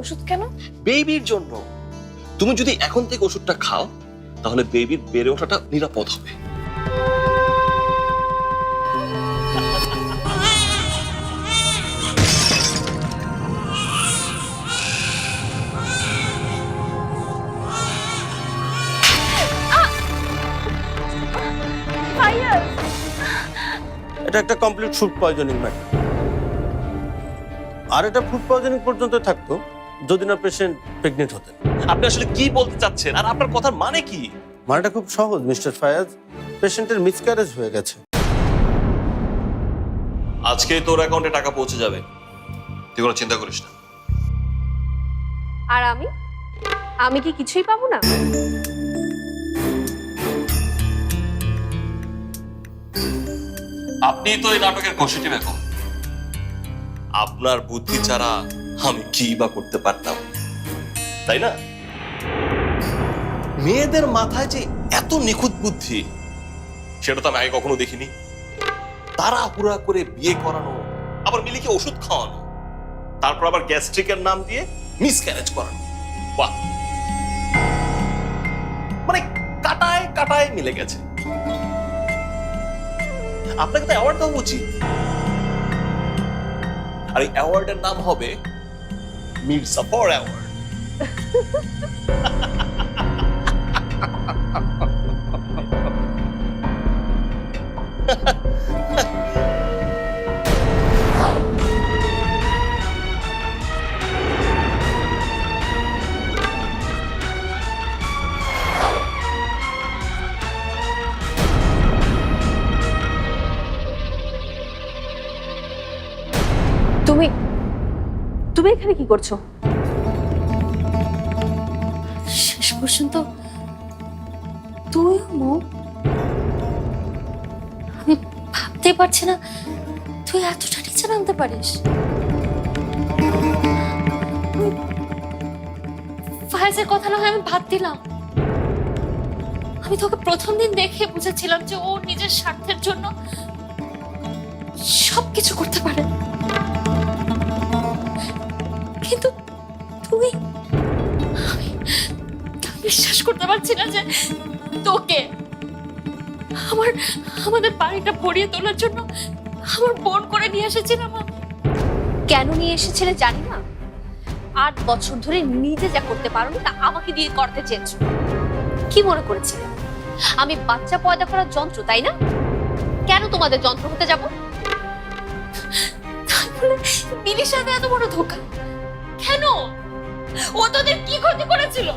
ওষুধ কেন? বেবির জন্য। তুমি যদি এখন থেকে ওষুধটা খাও তাহলে বেবির বেড়ে ওঠাটা নিরাপদ হবে। এটা একটা কমপ্লিট ফুড পয়জনিং ম্যাটার আর এটা ফুড পয়জনিং পর্যন্ত থাকতো। যদি না পেশেন্ট প্রেগনেন্ট হতেন। আপনি আসলে কি বলতে চাচ্ছেন? আর আপনার কথার মানে কি? মানেটা খুব সহজ মিস্টার ফায়াজ। পেশেন্টের মিসক্যারেজ হয়ে গেছে। আজকে তোর অ্যাকাউন্টে টাকা পৌঁছে যাবে। তুই কোনো চিন্তা করিস না। আর আমি? আমি কি কিছুই পাবো না? আপনি তো এই নাটকের কষিটিভ এখন। আপনার বুদ্ধি ছাড়া আমি কি বা করতে পারতাম? তাই না? মেয়েদের মাথায় যে এত নিখুঁত বুদ্ধি, সেটা তো আমি আগে কখনো দেখিনি। তারা হুড়া করে বিয়ে করানো, আবার মিলিকে ওষুধ খাওয়ানো, তারপর আবার গ্যাস্ট্রিকের নাম দিয়ে মিসক্যারেজ করানো। বাহ! মানে কাটায় কাটায় মিলে গেছে। আপনাকে তো অ্যাওয়ার্ড দেওয়া উচিত। আর এই অ্যাওয়ার্ডের নাম হবে meals support, hour. এখানে কি করছ? শেষ পর্যন্ত তুই আমি ভাবতে পারছি না, তুই এতটা নিচে নামতে পারিস। ফায়াজের কথা না হয় আমি ভাব দিলাম। আমি তোকে প্রথম দিন দেখে বুঝেছিলাম যে ও নিজের স্বার্থের জন্য সবকিছু করতে পারে। বিশ্বাস করতে পারছি না যে তোকে আমার, আমাদের বাড়িটা ভরিয়ে তোলার জন্য আমার বোন করে নিয়ে এসেছিলাম। কেন নিয়ে এসেছিলে জানি না? আট বছর ধরে নিজে যা করতে পারো তা আমাকে দিয়ে করতে চেয়েছ। কি মনে করেছিলে? আমি বাচ্চা পয়দা করার যন্ত্র, তাই না? কেন তোমাদের যন্ত্র হতে যাব? তাই বলে সাথে এত বড় ধোকা। কেন? ও তোদের কি ক্ষতি করেছিল?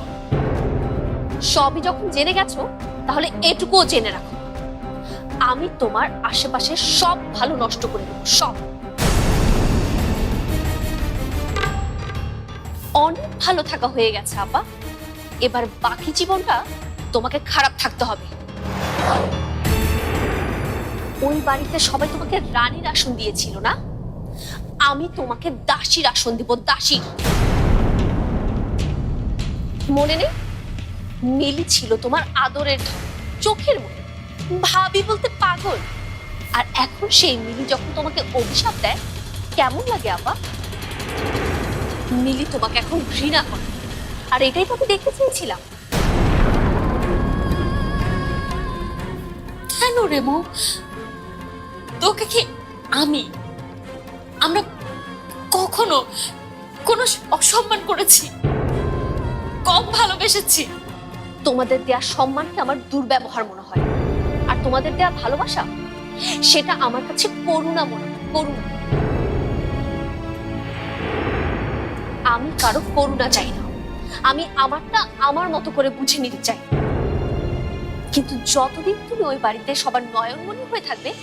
সবই যখন জেনে গেছো, তাহলে এটুকুও জেনে রাখো। আমি তোমার আশেপাশে সব ভালো নষ্ট করে দেবো, সব। অনেক ভালো থাকা হয়ে গেছে আপা এবার বাকি জীবনটা তোমাকে খারাপ থাকতে হবে। ওই বাড়িতে সবাই তোমাকে রানীর আসন দিয়েছিল না? আমি তোমাকে দাসীর আসন দিব দাসীর মনে নেই? মিলি ছিল তোমার আদরের ধন, চোখের মনে ভাবি বলতে পাগল। আর এখন সেই মিলি যখন তোমাকে অভিশাপ দেয়, কেমন লাগে আপা? মিলি তোমাকে এখন ঘৃণা করে। আর এটাই তো আমি দেখতে চেয়েছিলাম। কেন রে মো? তোকে কি আমি? আমরা কখনো কোনো অসম্মান করেছি? কম ভালোবেসেছি? তোমাদের দেয়া সম্মানকে আমার দুর্ব্যবহার মনে হয়। আর তোমাদের দেয়া ভালোবাসা, সেটা আমার কাছে করুণা মনে করুণা। আমি কারও করুণা চাই না। আমি আমারটা আমার মতো করে বুঝে নিতে চাই। কিন্তু যতদিন তুমি ওই বাড়িতে সবার নয়নমণি হয়ে থাকবে,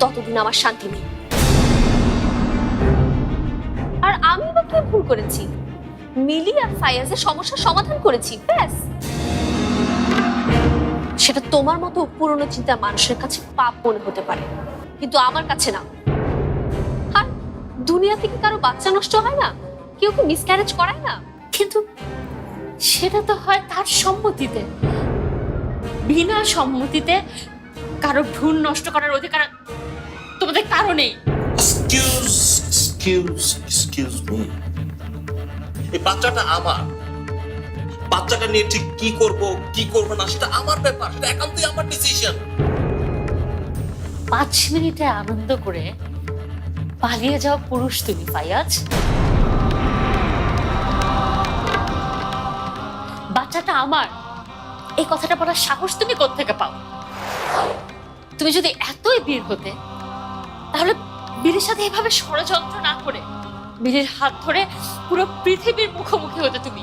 ততদিন আমার শান্তি নেই। আর আমি বা কি ভুল করেছি? মিলি আর ফায়াজের সমস্যার সমাধান করেছি, ব্যাস। সেটা তোমার মতো পুরনো চিন্তা মানুষের কাছে পাপ মনে হতে পারে, কিন্তু আমার কাছে না। আর দুনিয়া থেকে কারও বাচ্চা নষ্ট হয় না? কেউ কি মিসক্যারেজ করায় না? কিন্তু সেটা তো হয় তার সম্মতিতে। বিনা সম্মতিতে কারও ভ্রূণ নষ্ট করার অধিকার তোমাদের কারণেই এক্সকিউজ এক্সকিউজ এক্সকিউজ মি এই বাচ্চাটা আমার। বাচ্চাটা নিয়ে ঠিক কি করব কি করব না, সেটা আমার ব্যাপার, সেটা একান্তই আমার ডিসিশন পাঁচ মিনিটে আনন্দ করে পালিয়ে যাওয়া পুরুষ তুমি, ফায়াজ। বাচ্চাটা আমার। এই কথাটা বলার সাহস তুমি কোত্থেকে পাও? তুমি যদি এতই বীর হতে, তাহলে বীরের সাথে এভাবে ষড়যন্ত্র না করে বীরের হাত ধরে পুরো পৃথিবীর মুখোমুখি হতে তুমি।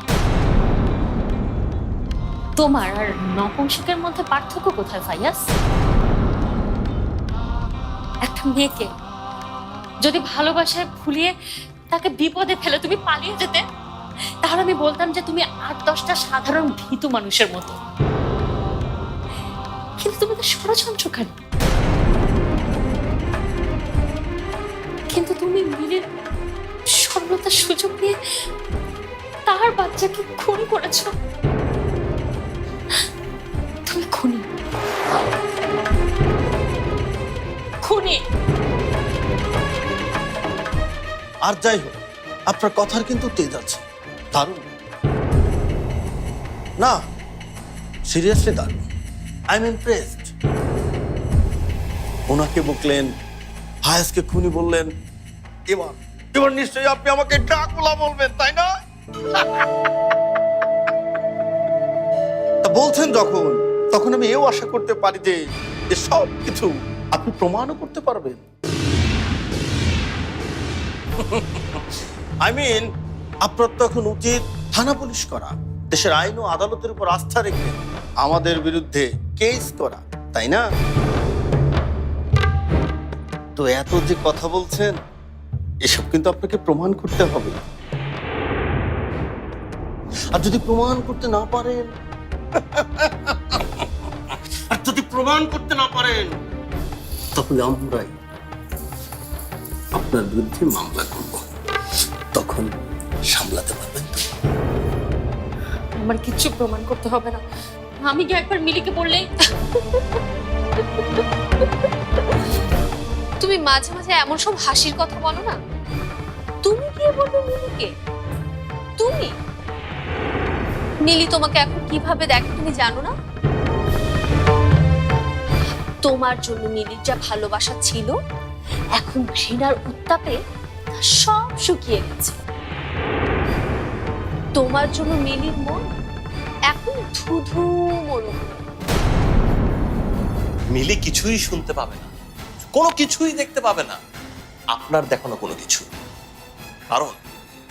তোমার আর নপুংসকের মধ্যে পার্থক্য কোথায়, ফাইয়াস? একটা মেয়েকে যদি ভালোবাসায় ভুলিয়ে তাকে বিপদে ফেলে তুমি পালিয়ে যেতে, তাহলে আমি বলতাম যে তুমি আট দশটা সাধারণ ভীতু মানুষের মতো। কিন্তু তুমি তো ষড়যন্ত্রকারী কিন্তু তুমি মিলের সরলতার সুযোগ নিয়ে তার বাচ্চাকে খুন করেছ? তুমি খুনি। খুনি। আর যাই হোক, আপনার কথার কিন্তু তেজ আছে। দারুণ। না সিরিয়াসলি দারুণ। আই এম ইমপ্রেসড ওনাকে বকলেন, হায়াসকে খুনি বললেন, এবার। এবার নিশ্চয়ই আপনি আমাকে ড্রাকুলা বলবেন, তাই না? বলছেন যখন, তখন আমি এও আশা করতে পারি যে সব কিছু আপনি প্রমাণও করতে পারবেন। আই মিন আপনার তখন উচিত থানা পুলিশ করা, দেশের আইন ও আদালতের উপর আস্থা রেখে আমাদের বিরুদ্ধে কেস করা, তাই না? তো এত যে কথা বলছেন এসব কিন্তু আপনাকে প্রমাণ করতে হবে। আর যদি প্রমাণ করতে না পারেন? আর যদি প্রমাণ করতে না পারেন, তাহলে আমরাই আপনার বিরুদ্ধে মামলা করব। তখন সামলাতে পারবেন আমার কিচ্ছু প্রমাণ করতে হবে না। আমি কি একবার মিলিকে বললেই? তুমি মাঝে মাঝে এমন সব হাসির কথা বলো না? তুমি গিয়ে বলবে মিলিকে তুমি? মিলি তোমাকে এখন কীভাবে দেখে তুমি জানো না? তোমার জন্য মিলির যা ভালোবাসা ছিল, এখন ঘৃণার উত্তাপে সব শুকিয়ে গেছে। তোমার জন্য মিলির মন এখন ধুধু মরুভূমি মিলি কিছুই শুনতে পাবে না। কোনো কিছুই দেখতে পাবে না। আপনার দেখানো কোনো কিছু। কারণ,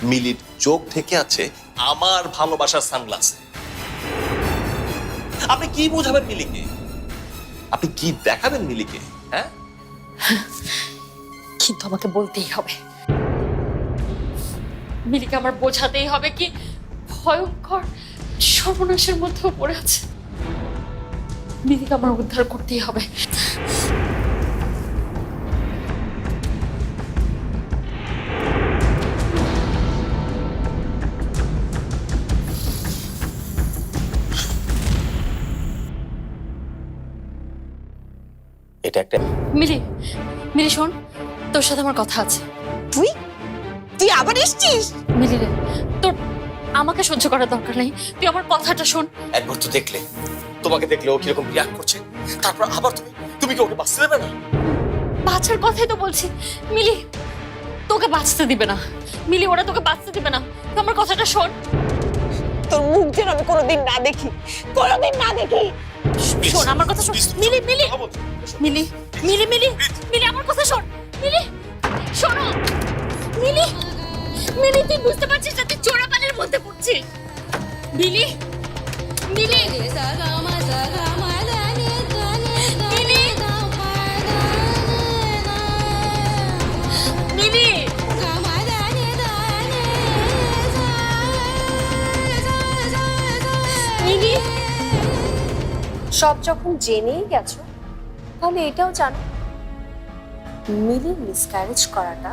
মিলির চোখ থেকে আছে আমার ভালোবাসার সানগ্লাসে। আপনি কি বোঝাবেন মিলিকে? আপনি কি দেখাবেন মিলিকে? হ্যাঁ? কিন্তু আমাকে বলতেই হবে। মিলিকে আমার বোঝাতেই হবে কি ভয়ঙ্কর সর্বনাশের মধ্যেও পড়ে আছে। মিলিকে আমার উদ্ধার করতেই হবে। এটা একটা মিলি মিলি শোন তোর সাথে আমার কথা আছে। তুই? তুই আবার এসছিস? মিলি রে তোর আমাকে সহ্য করার দরকার নেই। তুই আমার কথাটা শোন। একবার তো দেখলে তোমাকে দেখলে ও কীরকম রিয়াক্ট করছে। তারপর আবার তুমি তুমি কি ওকে বাঁচতে দেবে না? বাঁচার কথাই তো বলছি। মিলি তোকে বাঁচতে দিবে না। মিলি ওরা তোকে বাঁচতে দিবে না। তুই আমার কথাটা শোন। তোর মুখ যেন আমি কোনোদিন না দেখি কোনোদিন না দেখি। শোন আমার কথা শোন। মিলি মিলি। মিলি মিলি মিলি মিলি, আমার কথা শোন। মিলি, শোনো। মিলি মিলি, তুই বুঝতে পারছিস না, তুই চোরাবালির মধ্যে পড়ছিস। মিলি। মিলি মিলি। মিলি। সব যখন জেনেই গেছো তাহলে এটাও জানো। মিলির মিসক্যারেজ করাটা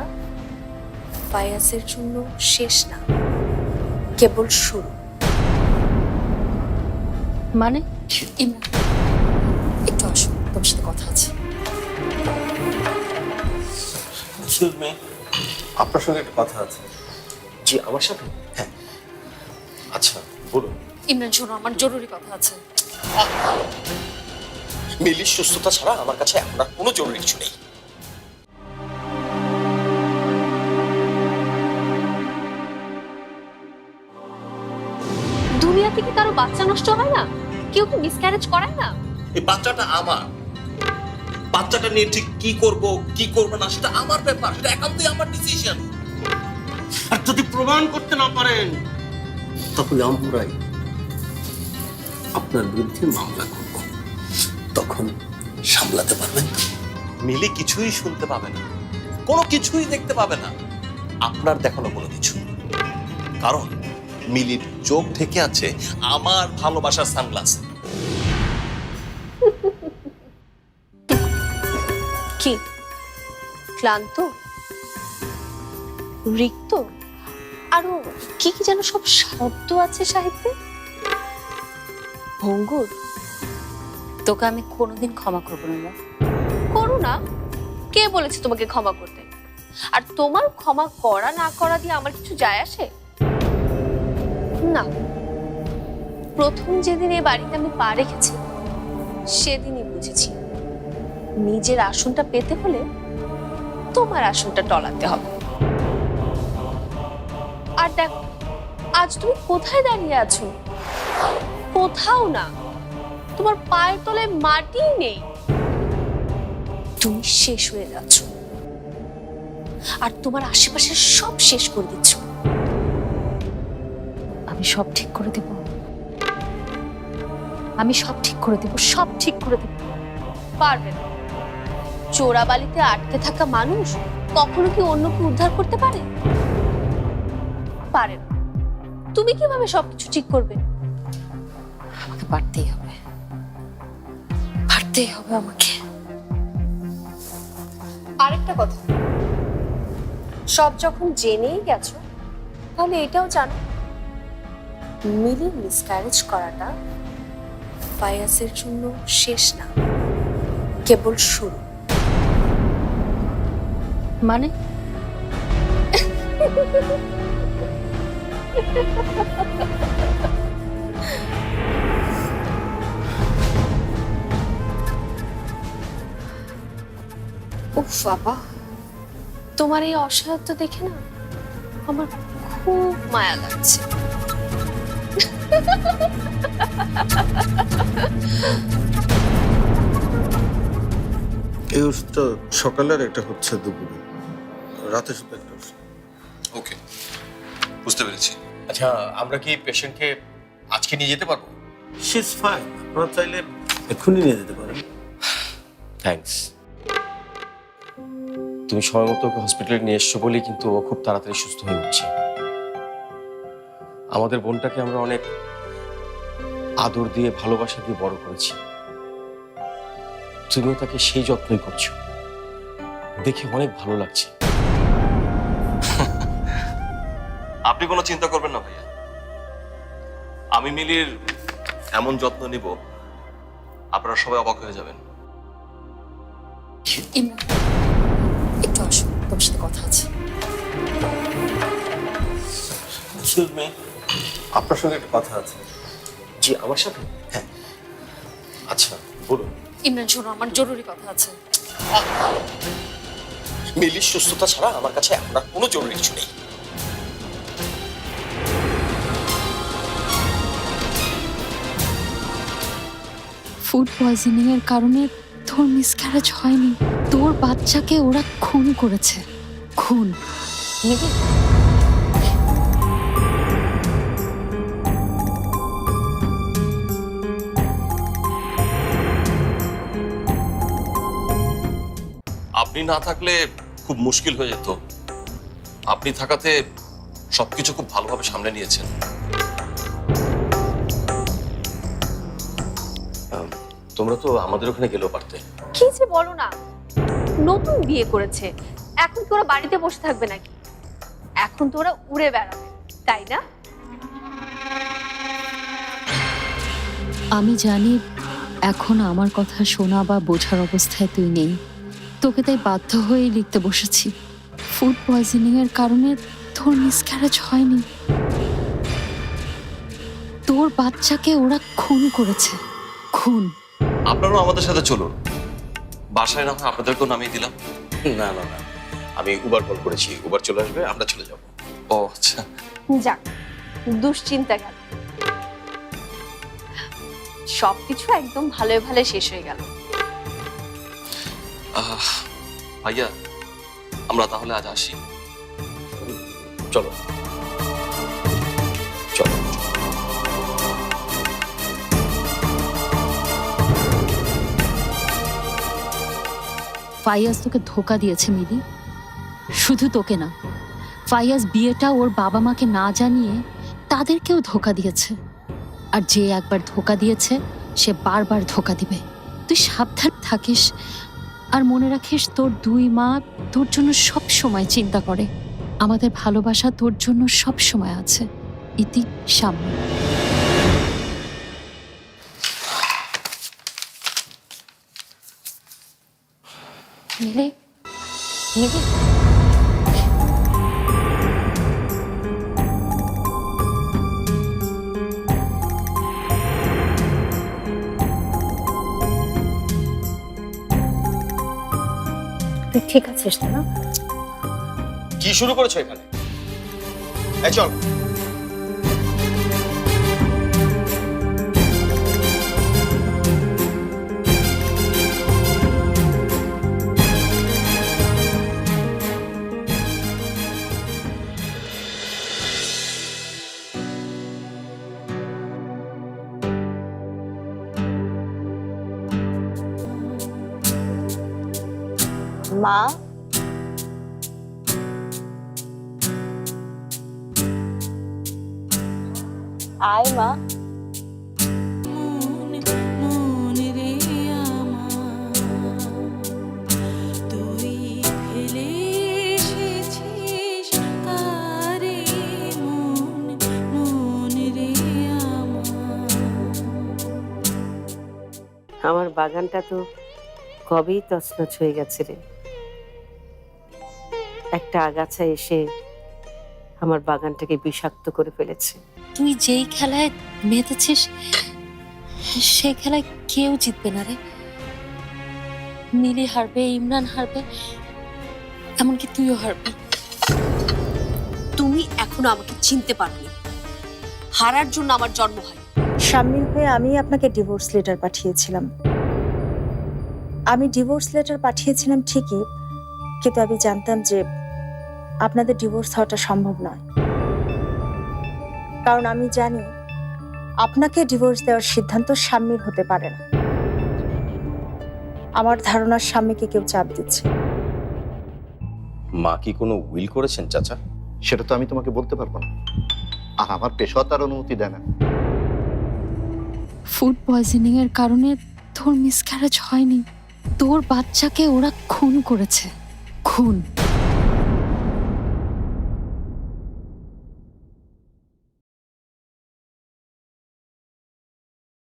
ফায়াসের জন্য শেষ না কেবল শুরু। মানে? একটু আসো তোমার সাথে কথা আছে। আপনার সঙ্গে একটা কথা আছে। জি আমার সাথে? হ্যাঁ। আচ্ছা বলুন। ইমরান শোনো আমার জরুরি কথা আছে। মিলির সুস্থতা ছাড়া আমার কাছে এখন আর কোনো জরুরি কিছু নেই। দুনিয়াতে কি কারও বাচ্চা নষ্ট হয় না? কেউ কি মিসক্যারেজ করায় না? এই বাচ্চাটা আমার। বাচ্চাটা নিয়ে ঠিক কি করব কি করব না সেটা আমার ব্যাপার সেটা একান্তই আমার ডিসিশন আর যদি প্রমাণ করতে না পারেন তাহলে আমরাই আপনার বিরুদ্ধে মামলা করব। তখন সামলাতে পারবেন মিলি কিছুই শুনতে পাবে না কোনো কিছুই দেখতে পাবে না। আপনার দেখানো কোনো কিছু। কারণ মিলির চোখ থেকে আছে আমার ভালোবাসার সানগ্লাস। কি? ক্লান্ত? রিক্ত? আরও কি কি যেন সব শব্দ আছে সাহিত্যে? ভঙ্গুর তোকে আমি কোনোদিন ক্ষমা করব না রে। করো না। কে বলেছে তোমাকে ক্ষমা করতে? আর তোমার ক্ষমা করা না করা দিয়ে আমার কিছু যায় আসে? না। প্রথম যেদিন এ বাড়িতে আমি পা রেখেছি, সেদিনই বুঝেছি। নিজের আসনটা পেতে হলে তোমার আসনটা টলাতে হবে। আর দেখো, আজ তুমি কোথায় দাঁড়িয়ে আছো? কোথাও না। তোমার পায়ের তলায় মাটি নেই। তুমি শেষ হয়ে যাচ্ছ। আর তোমার আশেপাশে সব শেষ করে দিচ্ছ। আমি সব ঠিক করে দেব। আমি সব ঠিক করে দেব সব ঠিক করে দেব। পারবে না। চোরাবালিতে আটকে থাকা মানুষ কখনো কি অন্যকে উদ্ধার করতে পারে? পারে না। তুমি কীভাবে সবকিছু ঠিক করবে? আমাকে পারতেই হবে। পারতেই হবে আমাকে। আরেকটা কথা। সব যখন জেনেই গেছো তাহলে এটাও জানো মিলি মিসক্যারেজ করাটা ফায়াসের জন্য শেষ না কেবল শুরু। মানে? উফ বাবা তোমার এই অসহায়ত্ব দেখে না আমার খুব মায়া লাগছে। এই ওষুধটা সকালের একটা হচ্ছে দুপুরে। রাতে শুধু একটা ওষুধ। ওকে বুঝতে পেরেছি। আচ্ছা আমরা কি পেশেন্টকে আজকে নিয়ে যেতে পারব? শিস ফাইন আপনারা চাইলে এক্ষুনি নিয়ে যেতে পারেন। থ্যাঙ্কস তুমি সময় মতো ওকে হসপিটালে নিয়ে এসছো বলেই কিন্তু ও খুব তাড়াতাড়ি সুস্থ হয়ে উঠছে। আমাদের বোনটাকে আমরা অনেক আদর দিয়ে ভালোবাসা দিয়ে বড় করেছি। তুমিও তাকে সেই যত্নই করছ। দেখে অনেক ভালো লাগছে। আপনি কোনো চিন্তা করবেন না ভাইয়া। আমি মিলির এমন যত্ন নিব আপনারা সবাই অবাক হয়ে যাবেন। তোমার সাথে কথা আছে। আপনার সঙ্গে একটা কথা আছে। জি আমার সাথে? হ্যাঁ। আচ্ছা বলুন। ইমরান শোনো আমার জরুরি কথা আছে। মিলির সুস্থতা ছাড়া আমার কাছে এখন আর কোনো জরুরি কিছু নেই। ফুড পয়জনিং এর কারণে তোর মিসক্যারেজ হয়নি তোর বাচ্চাকে ওরা খুন করেছে। খুন। আপনি না থাকলে খুব মুশকিল হয়ে যেত। আপনি থাকাতে সবকিছু খুব ভালোভাবে সামলে নিয়েছেন। তোমরা তো আমাদের ওখানে গেলেও পারতে। কি যে বলো না? নতুন বিয়ে করেছে। এখন কি ওরা বাড়িতে বসে থাকবে নাকি? এখন তো ওরা উড়ে বেড়াবে তাই না? আমি জানি এখন আমার কথা শোনা বা বোঝার অবস্থায় তুই নেই। তোকে তাই বাধ্য হয়েই লিখতে বসেছি। ফুড পয়জনিং এর কারণে তোর মিসক্যারেজ হয়নি। তোর বাচ্চাকে ওরা খুন করেছে। খুন। আপনারাও আমাদের সাথে চলুন। বাসায় না হয় আপনাদেরকেও নামিয়ে দিলাম। না না না। আমি উবার কল করেছি। উবার চলে আসবে আমরা চলে যাব। ও আচ্ছা। যাক দুশ্চিন্তা গেল। সবকিছু একদম ভালো ভালো শেষ হয়ে গেল। আহ, ভাইয়া আমরা তাহলে আজ আসি। চলো। ফাইয়াজ তোকে ধোকা দিয়েছে, মিলি। শুধু তোকে না, ফাইয়াজ বিয়েটা ওর বাবা মাকে না জানিয়ে তাদেরকেও ধোকা দিয়েছে। আর যে একবার ধোকা দিয়েছে, সে বারবার ধোকা দিবে। তুই সাবধান থাকিস আর মনে রাখিস তোর দুই মা তোর জন্য সব সময় চিন্তা করে। আমাদের ভালোবাসা তোর জন্য সব সময় আছে। ইতি সামনে। তুই ঠিক আছিস না? কি শুরু করেছ এখানে? চল। মা। আয় মা। মন রে তুই ফেলে এসেছিস কারে মন মন রে আমার। আমার বাগানটা তো কবেই তছনছ হয়ে গেছে রে। একটা আগাছা এসে আমার বাগানটাকে বিষাক্ত করে ফেলেছে। তুই যেই খেলায় মেতেছিস সেই খেলায় কেউ জিতবে না রে। মিলি হারবে ইমরান হারবে এমনকি তুইও হারবি। তুমি এখনও আমাকে চিনতে পারোনি। হারার জন্য আমার জন্ম হয়। শামিল হয়ে আমি আপনাকে ডিভোর্স লেটার পাঠিয়েছিলাম। আমি ডিভোর্স লেটার পাঠিয়েছিলাম ঠিকই কিন্তু আমি জানতাম যে আপনাদের ডিভোর্স হওয়াটা সম্ভব নয়। কারণ আমি জানি আপনাকে ডিভোর্স দেওয়ার সিদ্ধান্ত স্বামীর হতে পারে না। আমার ধারণার স্বামীকে কেউ চাপ দিচ্ছে। মা কি কোনো উইল করেছেন চাচা? সেটা তো আমি তোমাকে বলতে পারব না। আর আমার পেশাও তার অনুমতি দেয় না। ফুড পয়জনিং এর কারণে তোর মিসক্যারেজ হয়নি। তোর বাচ্চাকে ওরা খুন করেছে। খুন